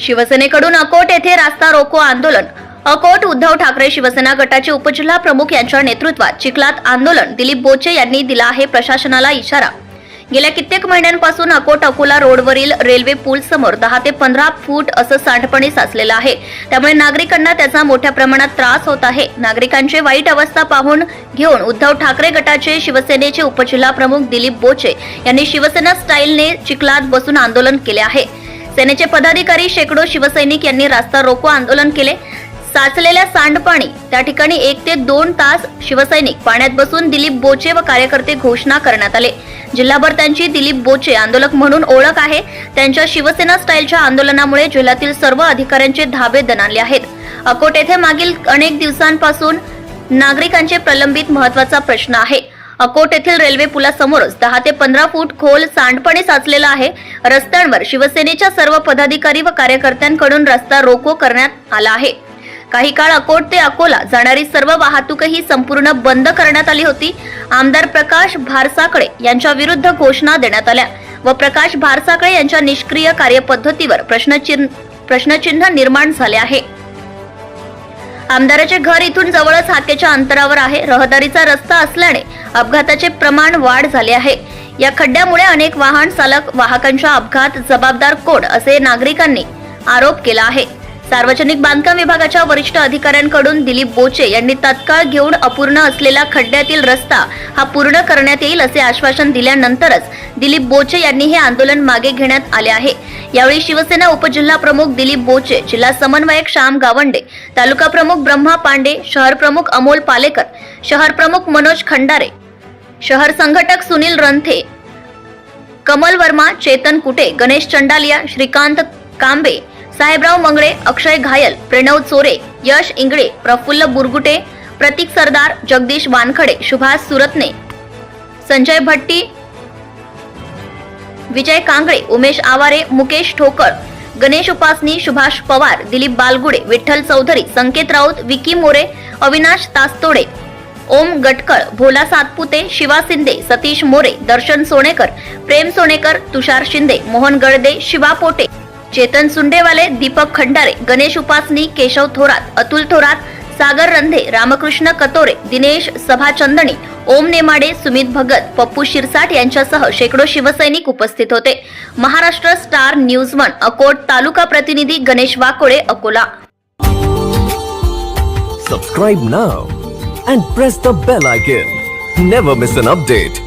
शिवसेनेकडून अकोट येथे रास्ता रोको आंदोलन. अकोट उद्धव ठाकरे शिवसेना गटाचे उपजिल्हा प्रमुख यांच्या नेतृत्वात चिखलात आंदोलन. दिलीप बोचे यांनी दिला आहे प्रशासनाला इशारा. गेल्या कित्येक महिन्यांपासून अकोट अकोला रोडवरील रेल्वे पूल समोर दहा ते पंधरा फूट असं सांडपाणी साचलेलं आहे. त्यामुळे नागरिकांना त्याचा मोठ्या प्रमाणात त्रास होत आहे. नागरिकांची वाईट अवस्था पाहून घेऊन उद्धव ठाकरे गटाचे शिवसेनेचे उपजिल्हा प्रमुख दिलीप बोचे यांनी शिवसेना स्टाईलने चिखलात बसून आंदोलन केले आहे. सेनेचे पदाधिकारी शेकडो शिवसैनिक यांनी रास्ता रोको आंदोलन केले. साचलेल्या सांडपाणी त्या ठिकाणी एक ते दोन तास शिवसैनिक पाण्यात बसून दिलीप बोचे व कार्यकर्ते घोषणा करण्यात आले. जिल्हाभर त्यांची दिलीप बोचे आंदोलक म्हणून ओळख आहे. त्यांच्या शिवसेना स्टाईलच्या आंदोलनामुळे जिल्ह्यातील सर्व अधिकाऱ्यांचे धाबे दणाले आहेत. अकोट येथे मागील अनेक दिवसांपासून नागरिकांचे प्रलंबित महत्त्वाचा प्रश्न आहे. अकोट येथील रेल्वे पुलासमोरच दहा ते पंधरा फूट खोल सांडपाणी साचलेलं आहे. रस्त्यांवर शिवसेनेच्या सर्व पदाधिकारी व कार्यकर्त्यांकडून रस्ता रोको करण्यात आला आहे. काही काळ अकोट ते अकोला जाणारी सर्व वाहतूकही संपूर्ण बंद करण्यात आली होती. आमदार प्रकाश भारसाकडे यांच्या विरुद्ध घोषणा देण्यात आल्या व प्रकाश भारसाकडे यांच्या निष्क्रिय कार्यपद्धतीवर प्रश्नचिन्ह प्रश्नचिन्ह निर्माण झाले आहे. आमदाराचे घर इथून जवळच हाकेच्या अंतरावर आहे. रहदारीचा रस्ता असल्याने अपघाताचे प्रमाण वाढ झाले आहे. या खड्ड्यामुळे अनेक वाहन चालक वाहकांच्या अपघात जबाबदार कोण असे नागरिकांनी आरोप केला आहे. सार्वजनिक बांधकाम विभागाच्या वरिष्ठ अधिकाऱ्यांकडून दिलीप बोचे यांनी तत्काळ घेऊन अपूर्ण असलेला खड्ड्यातील रस्ता हा पूर्ण करण्यात येईल असे आश्वासन दिल्यानंतरच दिलीप बोचे यांनी हे आंदोलन मागे घेण्यात आले आहे. यावेळी शिवसेना उपजिल्हा प्रमुख दिलीप बोचे जिल्हा समन्वयक श्याम गावंडे तालुका प्रमुख ब्रह्मा पांडे शहर प्रमुख अमोल पालेकर शहर प्रमुख मनोज खंडारे शहर संघटक सुनील रंथे कमल वर्मा चेतन कुटे गणेश चंडालिया श्रीकांत कांबे साहेबराव मंगळे अक्षय घायल प्रणव चोरे यश इंगळे प्रफुल्ल बुरगुटे प्रतीक सरदार जगदीश वानखडे सुभाष सुरतने संजय भट्टी विजय कांगळे उमेश आवारे मुकेश ठोकळ गणेश उपासनी सुभाष पवार दिलीप बालगुडे विठ्ठल चौधरी संकेत राऊत विकी मोरे अविनाश तास्तोडे ओम गटकळ भोला सातपुते शिवा शिंदे सतीश मोरे दर्शन सोनेकर प्रेम सोनेकर तुषार शिंदे मोहन गळदे शिवा पोटे चेतन सुंडेवाले दीपक खंडारे गणेश उपासनी केशव थोरात अतुल थोरात सागर रंधे रामकृष्ण कतोरे दिनेश सभाचंदणी ओम नेमाडे सुमित भगत पप्पू शिरसाट यांच्यासह शेकडो शिवसैनिक उपस्थित होते. Maharashtra star news one Akot taluka प्रतिनिधी Ganesh Wakole Akola. Subscribe now and press the bell icon never miss an update